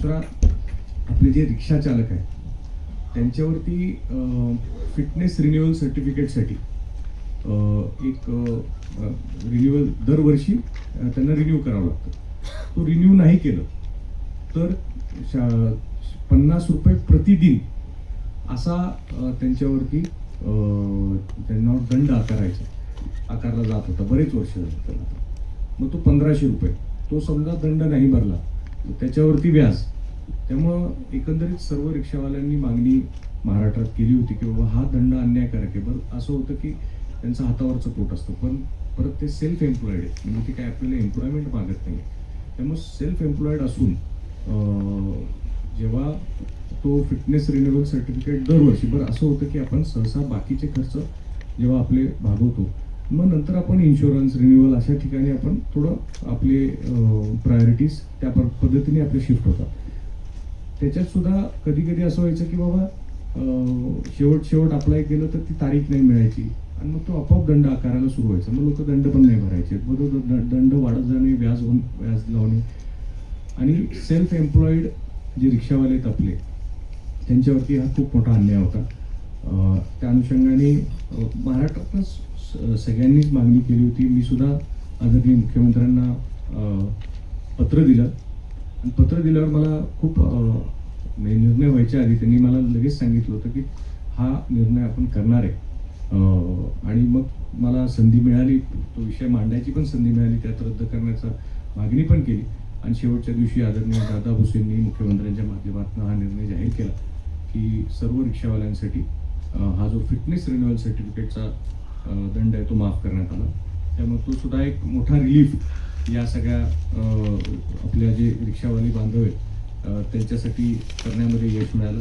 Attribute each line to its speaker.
Speaker 1: दुसरा आपले जे रिक्षा चालक आहेत त्यांच्यावरती फिटनेस रिन्युअल सर्टिफिकेटसाठी एक रिन्युअल दरवर्षी त्यांना रिन्यू करावं लागतं. तो रिन्यू नाही केलं तर शा पन्नास रुपये प्रतिदिन असा त्यांच्यावरती त्यांना दंड आकारायचा आकारला जात होता बरेच वर्ष झाली त्याला. मग तो पंधराशे रुपये तो समजा दंड नाही भरला त्याच्यावरती व्याज. त्यामुळं एकंदरीत सर्व रिक्षावाल्यांनी मागणी महाराष्ट्रात केली होती की बाबा हा दंड अन्यायकारक आहे. बरं असं होतं की त्यांचं हातावरचं पोट असतं. पण परत ते सेल्फ एम्प्लॉईड आहेत. म्हणजे ते काय आपल्याला एम्प्लॉयमेंट मागत नाही त्यामुळे सेल्फ एम्प्लॉईड असून जेव्हा तो फिटनेस रिन्युअल सर्टिफिकेट दरवर्षी बरं असं होतं की आपण सहसा बाकीचे खर्च जेव्हा आपले भागवतो मग नंतर आपण इन्शुरन्स रिन्युअल अशा ठिकाणी आपण थोडं आपले प्रायोरिटीज त्या पद्धतीने आपले शिफ्ट होतात. त्याच्यात सुद्धा कधी कधी असं व्हायचं की बाबा शेवट शेवट अप्लाय केलं तर ती तारीख नाही मिळायची. आणि मग तो आपोआप दंड आकारायला सुरू व्हायचा. मग लोक दंड पण नाही भरायचे. मग तो द- दंड वाढत जाणे व्याज होऊन व्याज लावणे. आणि सेल्फ एम्प्लॉईड जे रिक्षावाले आहेत आपले त्यांच्यावरती हा खूप मोठा अन्याय होता. त्या अनुषंगाने अं, स- सगळ्यांनीच मागणी केली होती. मी सुद्धा आदरणीय मुख्यमंत्र्यांना पत्र दिलं. आणि पत्र दिल्यावर मला खूप म्हणजे निर्णय व्हायच्या आधी त्यांनी मला लगेच सांगितलं होतं की हा निर्णय आपण करणार आहे. आणि मग मला संधी मिळाली. तो विषय मांडायची पण संधी मिळाली. त्यात रद्द करण्याचा मागणी पण केली. आणि शेवटच्या दिवशी आदरणीय दादा भुसेंनी मुख्यमंत्र्यांच्या माध्यमातून हा निर्णय जाहीर केला की सर्व रिक्षावाल्यांसाठी हा जो फिटनेस रिन्युअल सर्टिफिकेटचा दंड आहे तो माफ करण्यात आला. त्यामुळे तो सुद्धा एक मोठा रिलीफ या सगळ्या आपल्या जे रिक्षावाली बांधव आहेत त्यांच्यासाठी करण्यामध्ये यश मिळालं.